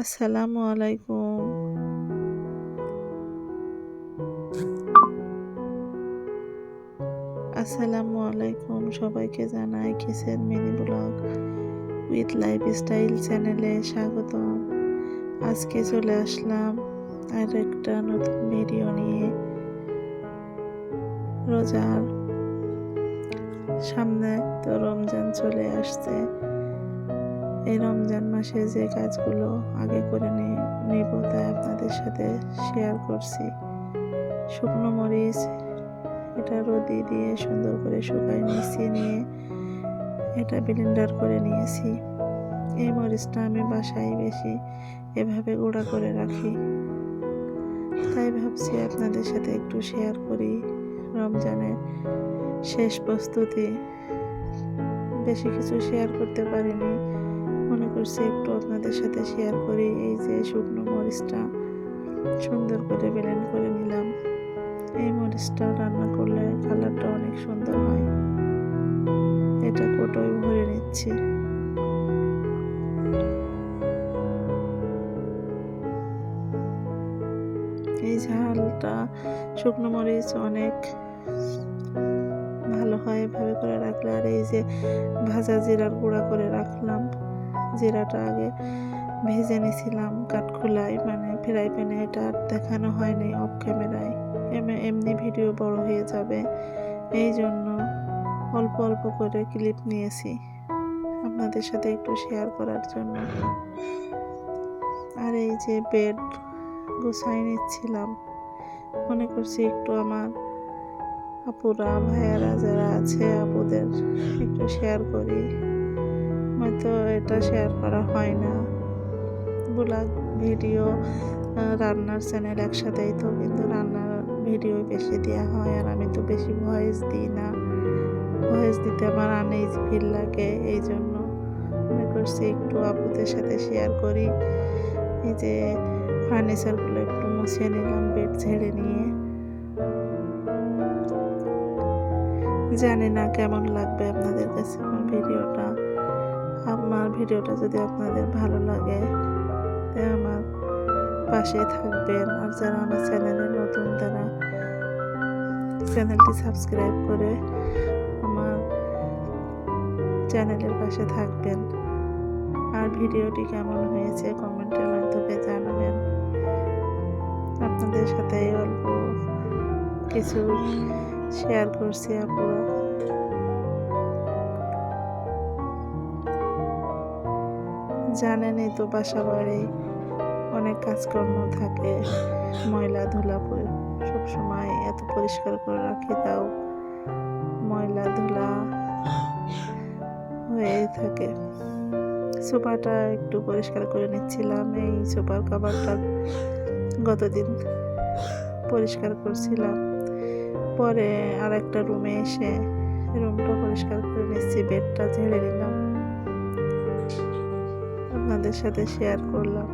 আসসালামু আলাইকুম। আসসালামু আলাইকুম সবাইকে জানাই কিসের মিনি ব্লগ উইথ লাইফস্টাইল চ্যানেলে স্বাগতম। আজকে চলে আসলাম আর একটা নতুন ভিডিও নিয়ে। রোজার সামনে তো রমজান চলে আসছে। এই রমজান মাসে যে কাজগুলো আগে করে নেব তাই আপনাদের সাথে শেয়ার করছি। শুকনো মরিচ, এটা রোদি দিয়ে সুন্দর করে শুকাই নিয়েছি নিয়ে এটা ব্লেন্ডার করে নিয়েছি। এই মরিচটা আমি বাসায় বেশি এভাবে গুঁড়া করে রাখি। তাই ভাবছি আপনাদের সাথে একটু শেয়ার করি রমজানের শেষ প্রস্তুতি। বেশি কিছু শেয়ার করতে পারিনি। করছি, একটু আপনাদের সাথে শেয়ার করি। এই যে শুকনো মরিচটা সুন্দর করে ব্লেন্ড করে নিলাম। এই মরিচটা রান্না করলে কালারটা অনেক সুন্দর হয়। এটা কোটোয় ভরে নিচ্ছি। এই ঝালটা শুকনো মরিচ অনেক ভালো হয় এভাবে করে রাখলে। আর এই যে ভাজা জিরার গুঁড়া করে রাখলাম। জিরাটা আগে ভেজে নিয়েছিলাম কাঠখোলায় মানে ফ্রাই প্যানে এটা আর দেখানো হয়নি অফ ক্যামেরায় এম- এমনি ভিডিও বড় হয়ে যাবে। এই জন্য অল্প অল্প করে ক্লিপ নিয়েছি আপনাদের সাথে একটু শেয়ার করার জন্য। আর এই যে বেড গুছাই নিচ্ছিলাম, মনে করছি একটু আমার আপুরা, ভাইয়ারা যারা আছে, আপুদের একটু শেয়ার করি। হয়তো এটা শেয়ার করা হয় না। ব্লগ ভিডিও রান্নার চ্যানেল একসাথেই তো, কিন্তু রান্নার ভিডিও বেশি দেওয়া হয় আর আমি তো বেশি ভয়েস দিই না। ভয়েস দিতে আমার আনেজ ফিল লাগে, এই জন্য মনে করছি একটু আপুদের সাথে শেয়ার করি। এই যে ফার্নিচারগুলো একটু মুছে নিলাম বেড ঝেড়ে নিয়ে। জানি না কেমন লাগবে আপনাদের কাছে আমার ভিডিওটা আমার ভিডিওটা যদি আপনাদের ভালো লাগে আমার পাশে থাকবেন। আর যারা আমার চ্যানেলে নতুন, তারা চ্যানেলটি সাবস্ক্রাইব করে আমার চ্যানেলের পাশে থাকবেন। আর ভিডিওটি কেমন হয়েছে কমেন্টের মাধ্যমে জানাবেন। আপনাদের সাথে অল্প কিছু শেয়ার করছি আপুরা জানেনই তো বাসা বাড়ি অনেক কাজকর্ম থাকে, ময়লা ধুলা পরি- সবসময় এত পরিষ্কার করে রাখি তাও ময়লা ধুলা হয়ে থাকে। সোফাটা একটু পরিষ্কার করে নিচ্ছিলাম, এই সোফার কাভারটা গতদিন পরিষ্কার করছিলাম। পরে আর একটা রুমে এসে রুমটা পরিষ্কার করে নিচ্ছি, বেডটা ঝেড়ে নিলাম। আপনাদের সাথে শেয়ার করলাম।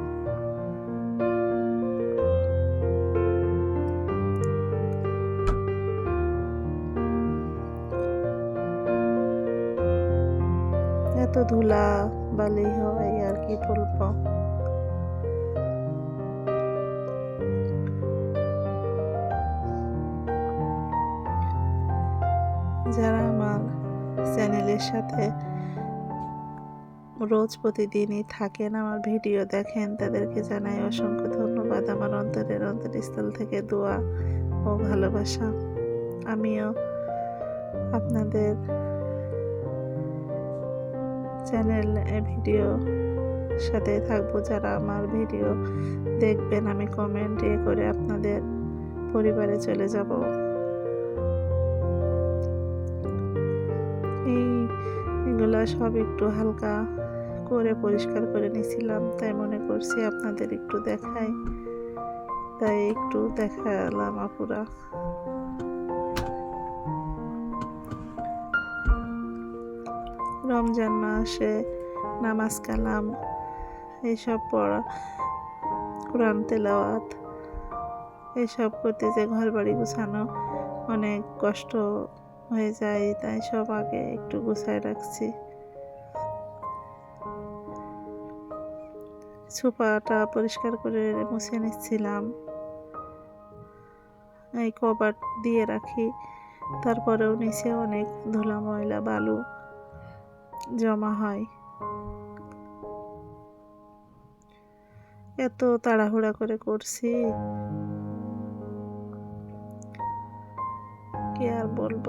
এত ধুলা বালি হয় আর কি বলব। যারা আমার চ্যানেলের সাথে রোজ প্রতিদিনই থাকেন আমার ভিডিও দেখেন, তাদেরকে জানাই অসংখ্য ধন্যবাদ। আমার অন্তরের অন্তরস্থল থেকে দোয়া ও ভালোবাসা। আমিও আপনাদের চ্যানেল ভিডিও সাথে থাকব। যারা আমার ভিডিও দেখবেন, আমি কমেন্ট এ করে আপনাদের পরিবারে চলে যাব। এই, এগুলো সব একটু হালকা করে পরিষ্কার করে নিয়েছিলাম, তাই মনে করছি আপনাদের একটু দেখাই। তাই একটু দেখালাম আপুরা। রমজান মাসে নামাজ কালাম এইসব পড়া, কোরআন তেলাওয়াত এইসব করতে যে ঘর বাড়ি গুছানো অনেক কষ্ট হয়ে যায়, তাই সব আগে একটু গুছায় রাখছি। সোফাটা পরিষ্কার করে মুছে নিচ্ছিলাম। এই কভার দিয়ে রাখি, তারপরেও নিচে অনেক ধুলা ময়লা, বালু জমা হয়। এত তাড়াহুড়া করে করছি। কি আর বলব?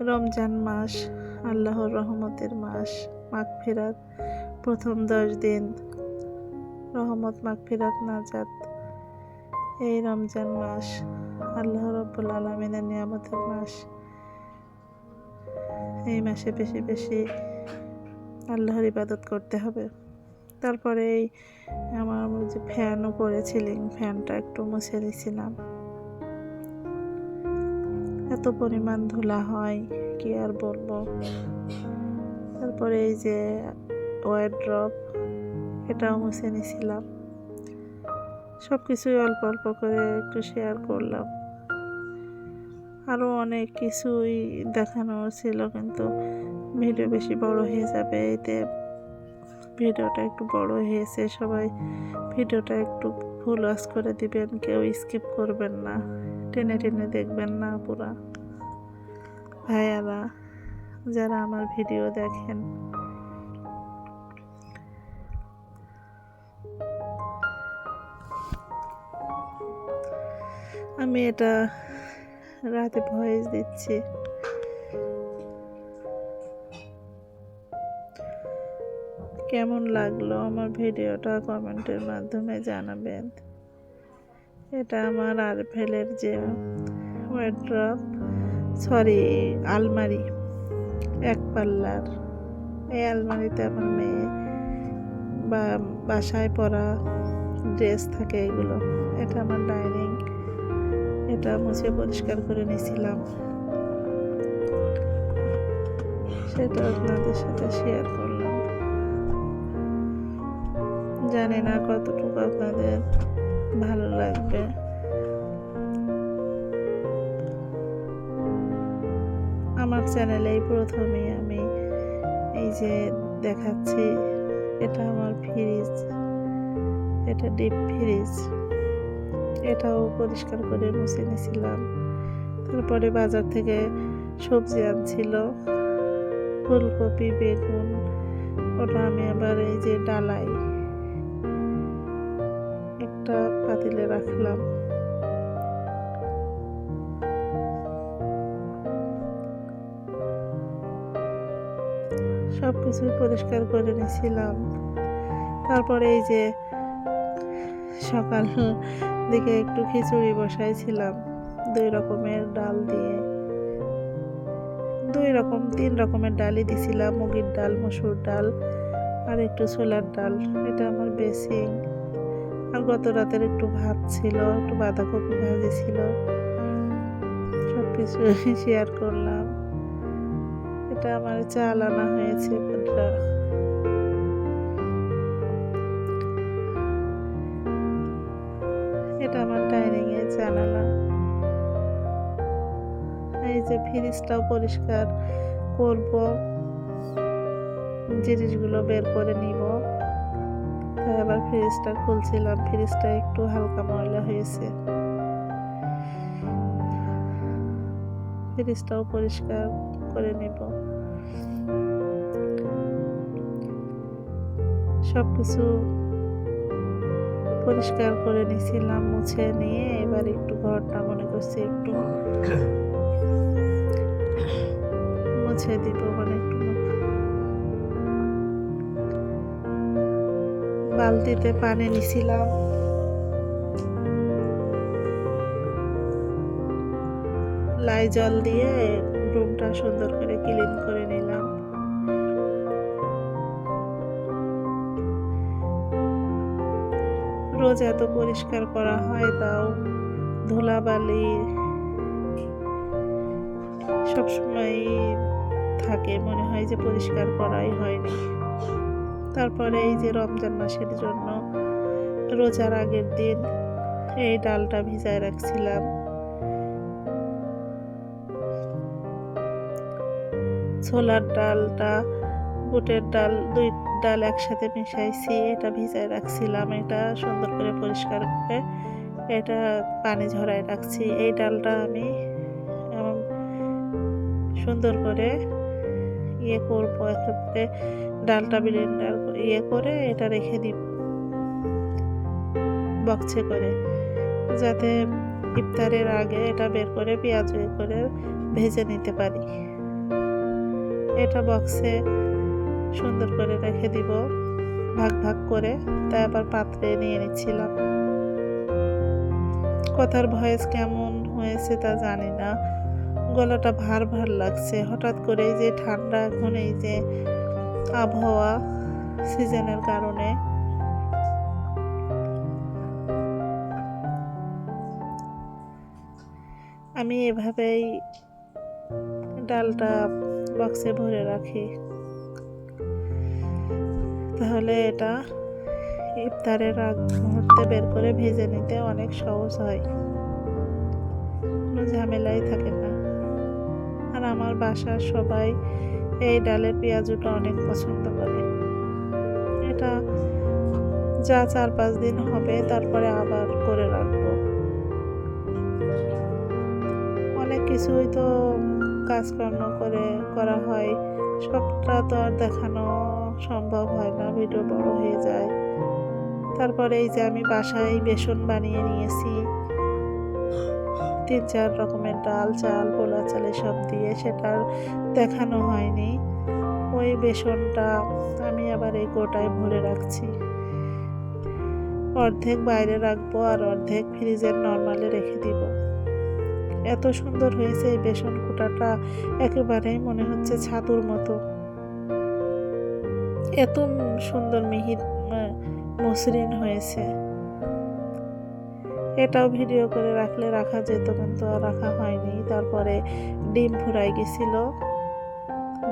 রমজান মাস, আল্লাহর রহমতের মাস, মাগফিরাত। প্রথম দশ দিন রহমত মাগফিরাত নাজাত। এই রমজান মাস আল্লাহ রব্বুল আলমিনের নিয়ামতের মাস। এই মাসে বেশি বেশি আল্লাহর ইবাদত করতে হবে। তারপরে এই আমার যে ফ্যানও করেছিলেন ফ্যানটা একটু মুছে দিয়েছিলাম এত পরিমাণ ধুলা হয়, কি আর বলব? তারপরে এই যে ওয়ারড্রপ এটাও মুছে নিয়েছিলাম সব কিছুই অল্প অল্প করে একটু শেয়ার করলাম। আরও অনেক কিছুই দেখানো ছিল, কিন্তু ভিডিও বেশি বড় হয়ে যাবে। এতে ভিডিওটা একটু বড় হয়েছে, সবাই ভিডিওটা একটু ফুল ওয়াশ করে দিবেন, কেউ স্কিপ করবেন না। টেনে টেনে দেখবেন না পুরা ভাইয়ারা, যারা আমার ভিডিও দেখেন আমি এটা রাতে ভয়েস দিচ্ছি। কেমন লাগল আমার ভিডিওটা কমেন্টের মাধ্যমে জানাবেন। এটা আমার আরফেলের যে ওয়ার্ড্রপ সরি আলমারি, এক পাল্লার। এই আলমারিতে আমার মেয়ে বা বাসায় পরা ড্রেস থাকে এগুলো। এটা আমার ডাইনিং এটা মুছে পরিষ্কার করে নিয়েছিলাম। সেটা আপনাদের সাথে শেয়ার করলাম। জানি না কতটুকু আপনাদের ভালো লাগবে। আমার চ্যানেলেই প্রথমে আমি এই যে দেখাচ্ছি, এটা আমার ফ্রিজ এটা ডিপ ফ্রিজ এটাও পরিষ্কার করে মুছে নিয়েছিলাম। তারপরে বাজার থেকে সবজি আনছিল, ফুলকপি, বেগুন, ওটা আমি আবার এই যে ডালাই একটা পাতিলে রাখলাম। সব কিছুই পরিষ্কার করে নিয়েছিলাম। তারপরে এই যে সকাল দিকে একটু খিচুড়ি বসাইছিলাম, দুই রকমের ডাল দিয়ে। দুই রকম, তিন রকমের ডালই দিছিলাম, মুগির ডাল, মসুর ডাল আর একটু ছোলার ডাল। এটা আমার বেসিং। আর গত রাতের একটু ভাত ছিল, একটু বাঁধাকপি ভাজি ছিল। সব কিছু শেয়ার করলাম। এটা আমার চাল আনা হয়েছে জানালা। এই যে ফ্রিজটাও পরিষ্কার করব। জিনিসগুলো বের করে নিব। তাই আবার ফ্রিজটা খুলছিলাম। ফ্রিজটা একটু হালকা ময়লা হয়েছে। ফ্রিজটাও পরিষ্কার করে নিব। সব কিছু পরিষ্কার করে নিয়েছিলাম, মুছে নিয়ে এবার একটু ঘরটা মনে করছি একটু মুছে দিব মানে একটু বালতিতে পানি নিছিলাম লাই জল দিয়ে রুমটা সুন্দর করে ক্লিন করে নিলাম। রোজ এত পরিষ্কার করা হয় তাও ধুলাবালি সবসময় থাকে, মনে হয় যে পরিষ্কার করাই হয়নি। তারপরে এই যে রমজান মাসের জন্য রোজার আগের দিন এই ডালটা ভিজায় রাখছিলাম। ছোলার ডালটা বুটের ডাল, দুই ডাল একসাথে মিশাইছি, এটা ভিজায় রাখছিলাম, এটা সুন্দর করে পরিষ্কার করে এটা পানি ঝরায় রাখছি। এই ডালটা আমি সুন্দর করে ইয়ে করব, একেবারে ডালটা ব্লেন্ডার ইয়ে করে এটা রেখে দিব বক্সে করে, যাতে ইফতারের আগে এটা বের করে পেঁয়াজ করে ভেজে নিতে পারি। এটা বক্সে সুন্দর করে রেখে দিব। ভাগ ভাগ করে তাই আবার পাত্রে নিয়ে নিচ্ছিলাম। কথার ভয়েস কেমন হয়েছে তা জানি না। গলাটা ভার ভার লাগছে। হঠাৎ করে যে ঠান্ডা এখন এই যে আবহাওয়া সিজনের কারণে। আমি এভাবেই ডালটা বক্সে ভরে রাখি। তাহলে এটা ইফতারের আগ মুহূর্তে বের করে ভেজে নিতে অনেক সহজ হয়। কোনো ঝামেলাই থাকে না। আর আমার বাসার সবাই এই ডালের পেঁয়াজুটা অনেক পছন্দ করে। এটা যা চার পাঁচ দিন হবে তারপরে আবার করে রাখব। অনেক কিছুই তো কাজকর্ম করে করা হয়। সবটা তো আর দেখানো সম্ভব হয় না, ভিডিও বড় হয়ে যায়। তারপরে এই যে আমি বাসায় বেসন বানিয়ে নিয়েছি। তিন চার রকমের ডাল, চাল পোলা চাল সব দিয়ে সেটা দেখানো হয়নি। ওই বেসনটা আমি আবার এই গোটায় ভরে রাখছি। অর্ধেক বাইরে রাখব আর অর্ধেক ফ্রিজের নর্মালে রেখে দিব। এত সুন্দর হয়েছে এই বেসন কুটাটা, একেবারেই মনে হচ্ছে ছাতুর মতো। এত সুন্দর মিহি মসৃণ হয়েছে। এটাও ভিডিও করে রাখলে রাখা যেত, কিন্তু আর রাখা হয়নি। তারপরে ডিম ফুরাই গেছিল,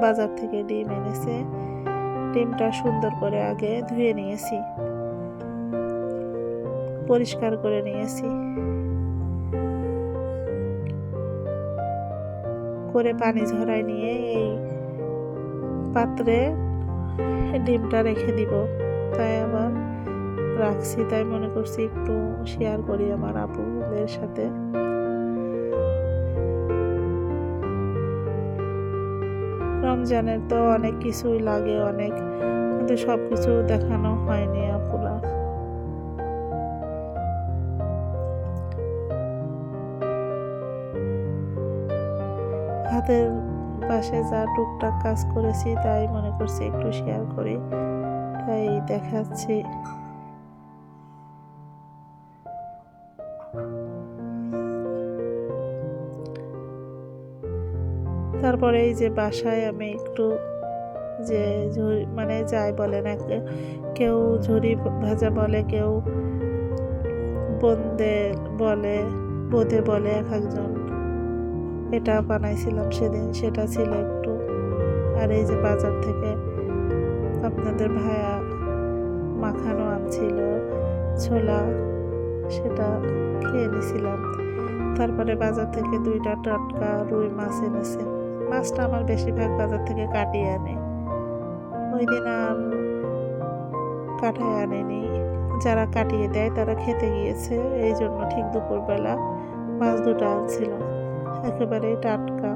বাজার থেকে ডিম এনেছে। ডিমটা সুন্দর করে আগে ধুয়ে নিয়েছি, পরিষ্কার করে নিয়েছি। করে পানি ঝরাই নিয়ে এই পাত্রে ডিমটা রেখে দিব। তাই আবার রাখছি, তাই মনে করছি একটু শেয়ার করি আমার আপুদের সাথে। রমজানের তো অনেক কিছুই লাগে, অনেক। কিন্তু সব কিছু দেখানো হয়নি আপুরা। হাতের পাশে যা টুকটাক কাজ করেছি তাই মনে করছি একটু শেয়ার করি। তাই দেখাচ্ছি। তারপরে এই যে বাসায় আমি একটু যে ঝুড়ি মানে যাই বলে না, কেউ ঝুড়ি ভাজা বলে, কেউ বন্দে বলে বোধে বলে এক একজন। এটা বানাইছিলাম সেদিন, সেটা ছিল একটু। আর এই যে বাজার থেকে আপনাদের ভাইয়া মাখানো আনছিল ছোলা সেটা খেয়ে নিছিলাম। তারপরে বাজার থেকে দুইটা টাটকা রুই মাছ এনেছে। মাছটা আমার বেশিরভাগ বাজার থেকে কাটিয়ে আনে। ওই দিন আর কাটায় আনেনি। যারা কাটিয়ে দেয় তারা খেতে গিয়েছে। এই জন্য ঠিক দুপুরবেলা মাছ দুটো আনছিল একেবারেই টাটকা,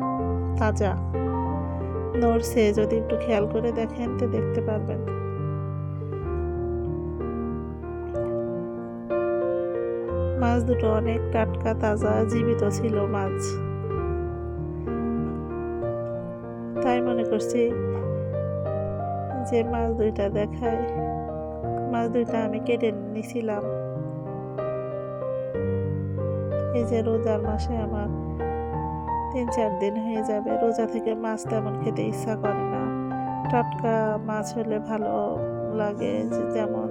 তাজা। নড়ছে, যদি একটু খেয়াল করে দেখেন তো দেখতে পারবেন। মাছ দুটো অনেক টাটকা, তাজা, জীবিত ছিল মাছ। তাই মনে করছি যে মাছ দুইটা দেখায়। মাছ দুইটা আমি কেটে নিছিলাম। এই যে রোজার মাসে আমার তিন চার দিন হয়ে যাবে। রোজা থেকে মাছ তেমন খেতে ইচ্ছা করে না। টাটকা মাছ হলে ভালো লাগে যেমন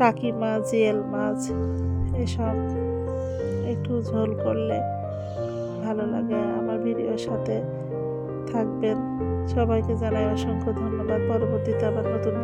টাকি মাছ, জিয়েল মাছ, এসব একটু ঝোল করলে ভালো লাগে। আমার ভিডিওর সাথে থাকবেন। সবাইকে জানাই অসংখ্য ধন্যবাদ। পরবর্তীতে আবার নতুন